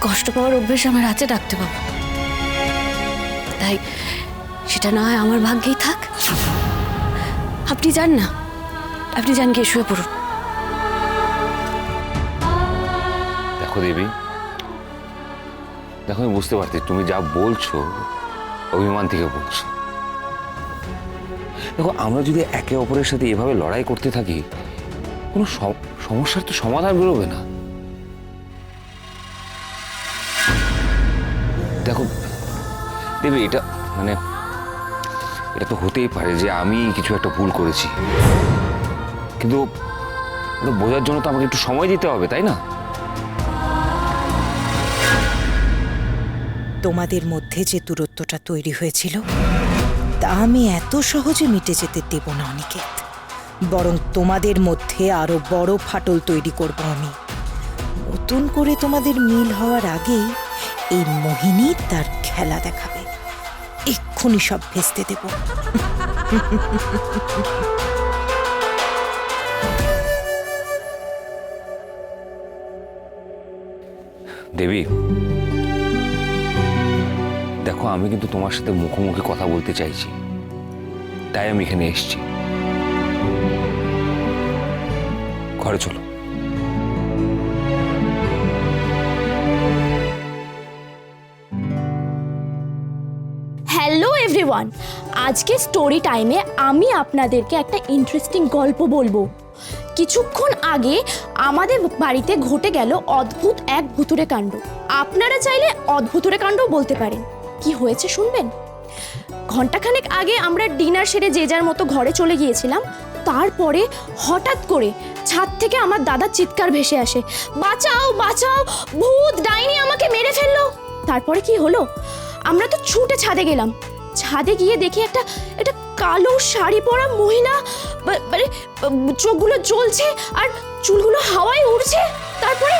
কষ্ট পাওয়ার অভ্যেস আমার আছে ডাকতে বাবা। তাই সেটা না হয় আমার ভাগ্যেই থাক। আপনি যান না। আপনি যান গিয়ে শুয়ে পড়ুন। দেখো দেবী, দেখো আমি বুঝতে পারছি, তুমি যা বলছো, অভিমান থেকে বলছো। দেখো, আমরা যদি একে অপরের সাথে এভাবে লড়াই করতে থাকি, কোনো সম- সমস্যার তো সমাধান বেরোবে না। দেখো, দেবী, এটা মানে এটা তো হতেই পারে যে আমি কিছু একটা ভুল করেছি। কিন্তু বোঝার জন্য তো আমাকে একটু সময় দিতে হবে, তাই না? তোমাদের মধ্যে যে দূরত্বটা তৈরি হয়েছিল, তা আমি এত সহজে মিটে যেতে দেব না, অনিকেত। বরং তোমাদের মধ্যে আরও বড় ফাটল তৈরি করব আমি। নতুন করে তোমাদের মিল হওয়ার আগেই এই মোহিনী তার খেলা দেখাবে। এক্ষুনি সব ভেস্তে দেব। দেবী, দেখো, আমি কিন্তু তোমার সাথে মুখোমুখি কথা বলতে চাইছি। তাই আমি এখানে এসেছি। ঘরে চলো। হ্যালো এভরিওয়ান, আজকে স্টোরি টাইমে আমি আপনাদেরকে একটা ইন্টারেস্টিং গল্প বলব। কিছুক্ষণ আগে আমাদের বাড়িতে ঘটে গেল অদ্ভুত এক ভুতুরে কাণ্ড। আপনারা চাইলে অদ্ভুতুরে কাণ্ড বলতে পারেন। কি হয়েছে শুনবেন? ঘন্টাখানেক আগে আমরা ডিনার সেরে যে যার মতো ঘরে চলে গিয়েছিলাম, তারপরে হঠাৎ করে ছাদ থেকে আমার দাদার চিৎকার ভেসে আসে, বাঁচাও বাঁচাও, ভূত, ডাইনি আমাকে মেরে ফেলল! তারপরে কি হলো? আমরা তো ছুটে ছাদে গেলাম। ছাদে গিয়ে দেখি একটা একটা কালো শাড়ি পরা মহিলা মানে চোখগুলো জ্বলছে আর চুলগুলো হাওয়ায় উড়ছে। তারপরে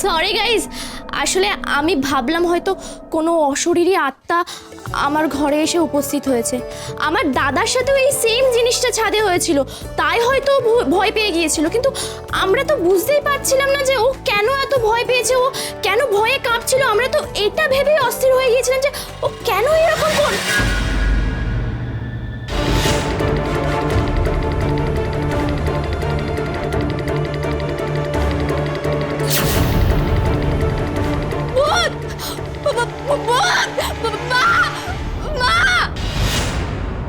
সরি গাইজ আসলে আমি ভাবলাম হয়তো কোনো অশরীরী আত্মা আমার ঘরে এসে উপস্থিত হয়েছে। আমার দাদার সাথেও এই সেম জিনিসটা ছাদে হয়েছিল। তাই হয়তো ভয় পেয়ে গিয়েছিল। কিন্তু আমরা তো বুঝতেই পারছিলাম না যে ও কেন এত ভয় পেয়েছে, ও কেন ভয়ে কাঁপছিল। আমরা তো এটা ভেবেই অস্থির হয়ে গিয়েছিলাম যে ও কেন এরকম